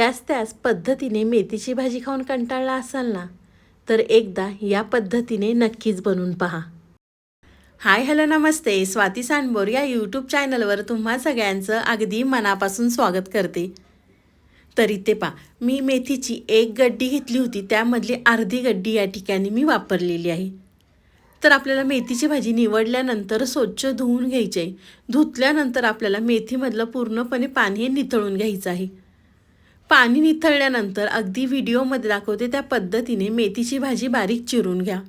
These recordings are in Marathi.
त्याच त्याच पद्धतीने मेथीची भाजी खाऊन कंटाळला असाल ना तर एकदा या पद्धतीने नक्कीच बनवून पहा. हाय हॅलो नमस्ते. स्वाती सांडबोर या यूट्यूब चॅनलवर तुम्हा सगळ्यांचं अगदी मनापासून स्वागत करते. तरी ते पा मी मेथीची एक गड्डी घेतली होती त्यामधली अर्धी गड्डी या ठिकाणी मी वापरलेली आहे. तर आपल्याला मेथीची भाजी निवडल्यानंतर स्वच्छ धुवून घ्यायची आहे. धुतल्यानंतर आपल्याला मेथीमधलं पूर्णपणे पाणी हे निथळून घ्यायचं आहे. पाणी निथळल्यानंतर अगदी व्हिडिओमध्ये दाखवते त्या पद्धतीने मेथीची भाजी बारीक चिरून घ्या.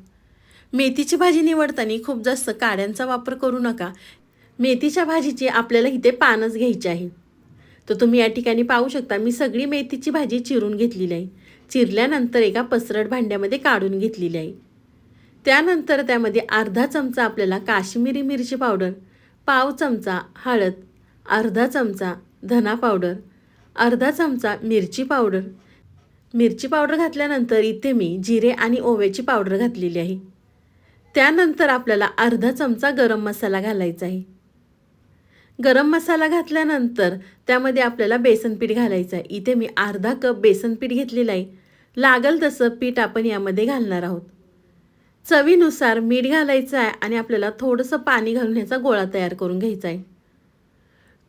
मेथीची भाजी निवडताना खूप जास्त काड्यांचा वापर करू नका. मेथीच्या भाजीची आपल्याला इथे पानच घ्यायची आहे. तर तुम्ही या ठिकाणी पाहू शकता मी सगळी मेथीची भाजी चिरून घेतलेली आहे. चिरल्यानंतर एका पसरट भांड्यामध्ये काढून घेतलेली आहे. त्यानंतर त्यामध्ये अर्धा चमचा आपल्याला काश्मीरी मिरची पावडर पाव चमचा हळद अर्धा चमचा धना पावडर अर्धा चमचा मिरची पावडर. मिरची पावडर घातल्यानंतर इथे मी जिरे आणि ओव्याची पावडर घातलेली आहे. त्यानंतर आपल्याला अर्धा चमचा गरम मसाला घालायचा आहे. गरम मसाला घातल्यानंतर त्यामध्ये आपल्याला बेसन पीठ घालायचं आहे. इथे मी अर्धा कप बेसन पीठ घेतलेलं आहे. लागल तसं पीठ आपण यामध्ये घालणार आहोत. चवीनुसार मीठ घालायचं आहे आणि आपल्याला थोडंसं पाणी घालून ह्याचा गोळा तयार करून घ्यायचा आहे.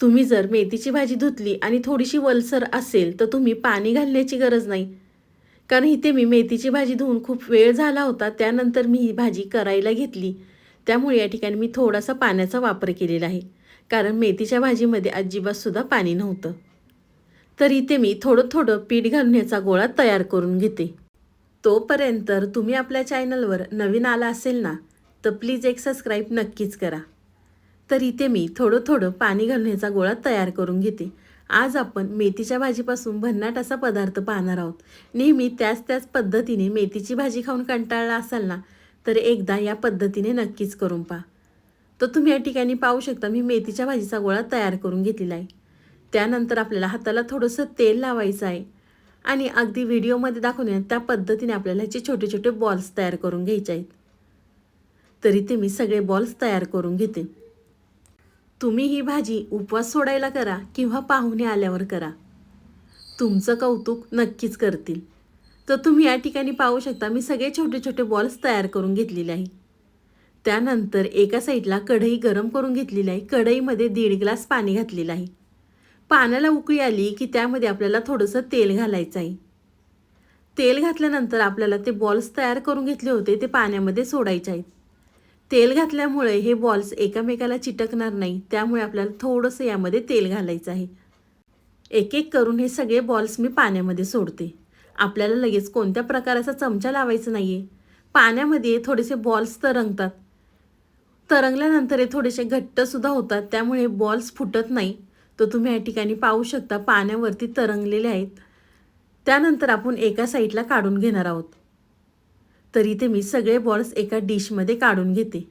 तुम्ही जर मेथीची भाजी धुतली आणि थोडीशी वलसर असेल तर तुम्ही पाणी घालण्याची गरज नाही. कारण इथे मी मेथीची भाजी धुवून खूप वेळ झाला होता त्यानंतर मी ही भाजी करायला घेतली. त्यामुळे या ठिकाणी मी थोडासा पाण्याचा वापर केलेला आहे. कारण मेथीच्या भाजीमध्ये अजिबातसुद्धा पाणी नव्हतं. तर इथे मी थोडं थोडं पीठ घालून गोळा तयार करून घेते. तोपर्यंत तुम्ही आपल्या चॅनलवर नवीन आला असेल ना तर प्लीज एक सबस्क्राईब नक्कीच करा. तर इथे मी थोडं थोडं पाणी घालून ह्याचा गोळा तयार करून घेते. आज आपण मेथीच्या भाजीपासून भन्नाट असा पदार्थ पाहणार आहोत. नेहमी त्याच त्याच पद्धतीने मेथीची भाजी खाऊन कंटाळला असाल ना तर एकदा या पद्धतीने नक्कीच करून पहा. तर तुम्ही या ठिकाणी पाहू शकता मी मेथीच्या भाजीचा गोळा तयार करून घेतलेला आहे. त्यानंतर आपल्याला हाताला थोडंसं तेल लावायचं आहे. आणि अगदी व्हिडिओमध्ये दाखवून त्या पद्धतीने आपल्याला ह्याचे छोटे छोटे बॉल्स तयार करून घ्यायचे आहेत. तरी ते मी सगळे बॉल्स तयार करून घेते. तुम्ही ही भाजी उपवास सोडायला करा किंवा पाहुणे आल्यावर करा. तुमचं कौतुक नक्कीच करतील. तर तुम्ही या ठिकाणी पाहू शकता मी सगळे छोटे छोटे बॉल्स तयार करून घेतलेले आहे. त्यानंतर एका साईडला कढई गरम करून घेतलेली आहे. कढईमध्ये दीड ग्लास पाणी घातलेलं आहे. पाण्याला उकळी आली की त्यामध्ये आपल्याला थोडंसं तेल घालायचं आहे. तेल घातल्यानंतर आपल्याला ते बॉल्स तयार करून घेतले होते ते पाण्यामध्ये सोडायचे आहेत. तेल घातल्यामुळे हे बॉल्स एकामेकाला चिटकणार नाही त्यामुळे आपल्याला थोडंसं यामध्ये तेल घालायचं आहे. एक एक करून हे सगळे बॉल्स मी पाण्यामध्ये सोडते. आपल्याला लगेच कोणत्या प्रकाराचा चमचा लावायचा नाही आहे पाण्यामध्ये थोडेसे बॉल्स तरंगतात. तरंगल्यानंतर हे थोडेसे घट्टसुद्धा होतात त्यामुळे बॉल्स फुटत नाही. तर तुम्ही या ठिकाणी पाहू शकता पाण्यावरती तरंगलेले आहेत. त्यानंतर आपण एका साईडला काढून घेणार आहोत. तर इथे मी सगळे बॉल्स एका डिशमध्ये काढून घेते.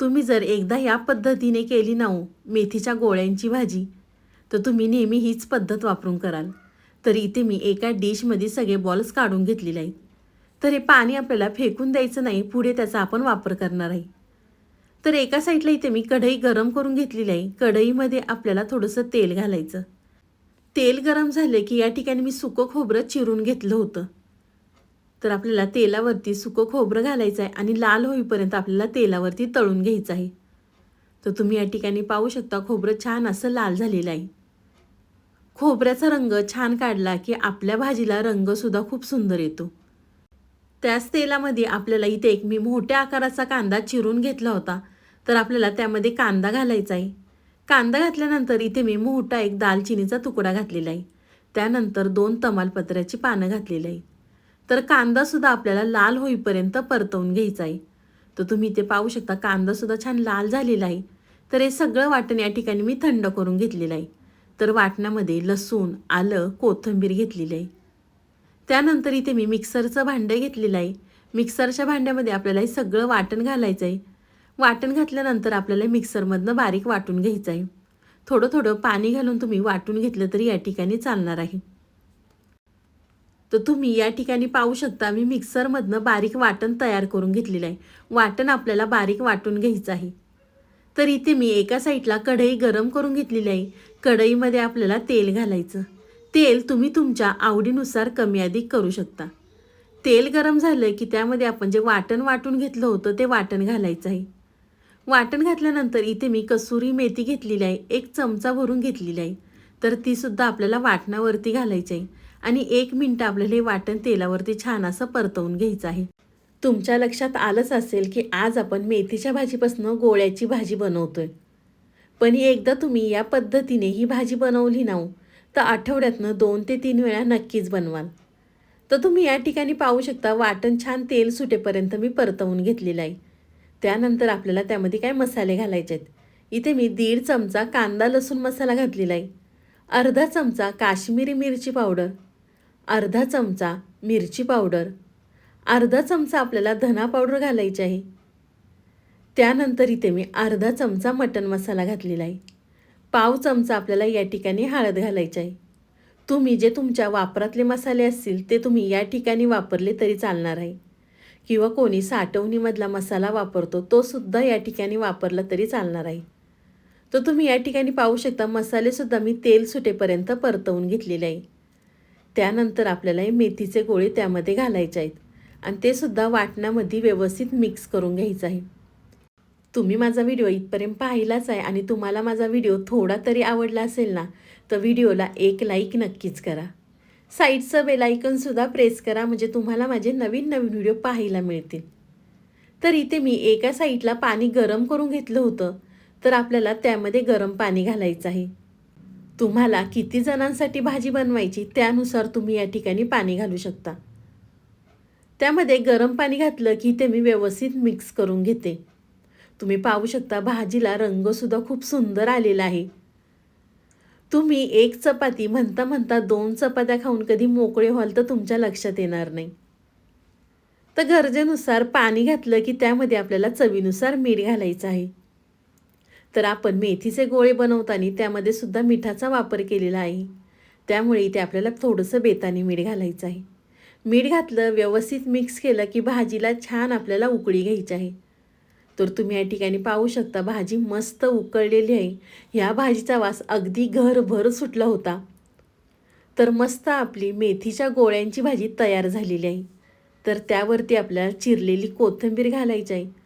तुम्ही जर एकदा या पद्धतीने केली ना हो मेथीच्या गोळ्यांची भाजी तर तुम्ही नेहमी हीच पद्धत वापरून कराल. तर इथे मी एका डिशमध्ये सगळे बॉल्स काढून घेतलेले आहेत. तर हे पाणी आपल्याला फेकून द्यायचं नाही पुढे त्याचा आपण वापर करणार आहे. तर एका साईडला इथे मी कढई गरम करून घेतलेली आहे. कढईमध्ये आपल्याला थोडंसं तेल घालायचं. तेल गरम झाले की या ठिकाणी मी सुकं खोबरं चिरून घेतलं होतं. तर आपल्याला तेलावरती सुकं खोबरं घालायचं आहे आणि लाल होईपर्यंत आपल्याला तेलावरती तळून घ्यायचं आहे तर तुम्ही या ठिकाणी पाहू शकता खोबरं छान असं लाल झालेलं आहे. खोबऱ्याचा रंग छान काढला की आपल्या भाजीला रंगसुद्धा खूप सुंदर येतो. त्याच तेलामध्ये आपल्याला इथे एक मी मोठ्या आकाराचा कांदा चिरून घेतला होता. तर आपल्याला त्यामध्ये कांदा घालायचा आहे. कांदा घातल्यानंतर इथे मी मोठा एक दालचिनीचा तुकडा घातलेला आहे. त्यानंतर दोन तमालपत्र्याची पानं घातलेली आहे. तर कांदासुद्धा आपल्याला लाल होईपर्यंत परतवून घ्यायचा आहे. तर तुम्ही इथे पाहू शकता कांदासुद्धा छान लाल झालेला आहे. तर हे सगळं वाटण या ठिकाणी मी थंड करून घेतलेलं आहे. तर वाटणामध्ये लसूण आलं कोथिंबीर घेतलेली आहे. त्यानंतर इथे मी मिक्सरचं भांडं घेतलेलं आहे. मिक्सरच्या भांड्यामध्ये आपल्याला हे सगळं वाटण घालायचं आहे. वाटण घातल्यानंतर आपल्याला मिक्सरमधनं बारीक वाटून घ्यायचं आहे. थोडं थोडं पाणी घालून तुम्ही वाटून घेतलं तरी या ठिकाणी चालणार आहे. तर तुम्ही या ठिकाणी पाहू शकता मी मिक्सरमधनं बारीक वाटण तयार करून घेतलेलं आहे. वाटण आपल्याला बारीक वाटून घ्यायचं आहे. तर इथे मी एका साईडला कढई गरम करून घेतलेली आहे. कढईमध्ये आपल्याला तेल घालायचं. तेल तुम्ही तुमच्या आवडीनुसार कमी अधिक करू शकता. तेल गरम झालं की त्यामध्ये आपण जे वाटण वाटून घेतलं होतं ते वाटण घालायचं आहे. वाटण घातल्यानंतर इथे मी कसुरी मेथी घेतलेली आहे. एक चमचा भरून घेतलेली आहे. तर तीसुद्धा आपल्याला वाटणावरती घालायची आहे. आणि एक मिनटं आपल्याला हे वाटण तेलावरती छान असं परतवून घ्यायचं आहे. तुमच्या लक्षात आलंच असेल की आज आपण मेथीच्या भाजीपासून गोळ्याची भाजी बनवतोय. पण एकदा तुम्ही या पद्धतीने ही भाजी बनवली ना हो, तर आठवड्यातनं दोन ते तीन वेळा नक्कीच बनवाल. तर तुम्ही या ठिकाणी पाहू शकता वाटण छान तेल सुटेपर्यंत मी परतवून घेतलेलं आहे. त्यानंतर आपल्याला त्यामध्ये काय मसाले घालायचे आहेत? इथे मी दीड चमचा कांदा लसूण मसाला घातलेला आहे. अर्धा चमचा काश्मीरी मिरची पावडर. अर्धा चमचा मिरची पावडर. अर्धा चमचा आपल्याला धना पावडर घालायची आहे. त्यानंतर इथे मी अर्धा चमचा मटन मसाला घातलेला आहे. पाव चमचा आपल्याला या ठिकाणी हळद घालायची आहे. तुम्ही जे तुमच्या वापरातले मसाले असतील ते तुम्ही या ठिकाणी वापरले तरी चालणार आहे. किंवा कोणी साठवणीमधला मसाला वापरतो तो सुद्धा या ठिकाणी वापरला तरी चालणार आहे. तर तुम्ही या ठिकाणी पाहू शकता मसालेसुद्धा मी तेल सुटेपर्यंत परतवून घेतलेले आहे. त्यानंतर आपल्याला हे मेथीचे गोळे त्यामध्ये घालायचे आहेत. आणि ते सुद्धा वाटणामध्ये व्यवस्थित मिक्स करून घ्यायचं आहे. तुम्ही माझा व्हिडिओ इथपर्यंत पाहिलाच आहे आणि तुम्हाला माझा व्हिडिओ थोडा तरी आवडला असेल ना तर व्हिडिओला एक लाईक नक्कीच करा. साईडचं बेलायकनसुद्धा प्रेस करा म्हणजे तुम्हाला माझे नवीन नवीन व्हिडिओ पाहायला मिळतील. तर इथे मी एका साईडला पाणी गरम करून घेतलं होतं तर आपल्याला त्यामध्ये गरम पाणी घालायचं आहे. तुम्हाला किती जणांसाठी भाजी बनवायची त्यानुसार तुम्ही या ठिकाणी पाणी घालू शकता. त्यामध्ये गरम पाणी घातलं की ते मी व्यवस्थित मिक्स करून घेते. तुम्ही पाहू शकता भाजीला रंगसुद्धा खूप सुंदर आलेला आहे. तुम्ही एक चपाती म्हणता म्हणता दोन चपात्या खाऊन कधी मोकळे व्हाल तर तुमच्या लक्षात येणार नाही. तर गरजेनुसार पाणी घातलं की त्यामध्ये आपल्याला चवीनुसार मीठ घालायचं आहे. तर आपण मेथीचे गोळे बनवताना त्यामध्ये सुद्धा मिठाचा वापर केलेला आहे. त्यामुळे इथे आपल्याला थोडंसं बेताने मीठ घालायचं आहे. मीठ घातलं व्यवस्थित मिक्स केलं की भाजीला छान आपल्याला उकळी घ्यायची आहे. तर तुम्ही या ठिकाणी पाहू शकता भाजी मस्त उकळलेली आहे. ह्या भाजीचा वास अगदी घरभर सुटला होता. तर मस्त आपली मेथीच्या गोळ्यांची भाजी तयार झालेली आहे. तर त्यावरती आपल्याला चिरलेली कोथिंबीर घालायची आहे.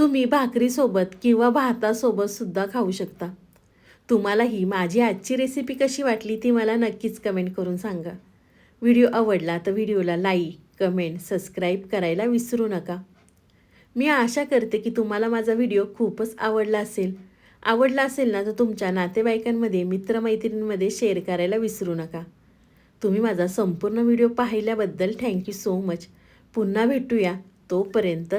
तुम्ही भाकरीसोबत किंवा भातासोबत सुद्धा खाऊ शकता. तुम्हाला ही माझी आजची रेसिपी कशी वाटली ती मला नक्कीच कमेंट करून सांगा. व्हिडिओ आवडला तर व्हिडिओला लाईक कमेंट सबस्क्राईब करायला विसरू नका. मी आशा करते की तुम्हाला माझा व्हिडिओ खूपच आवडला असेल. आवडला असेल ना तर तुमच्या नातेवाईकांमध्ये मित्रमैत्रिणींमध्ये शेअर करायला विसरू नका. तुम्ही माझा संपूर्ण व्हिडिओ पाहिल्याबद्दल थँक्यू सो मच पुन्हा भेटूया तोपर्यंत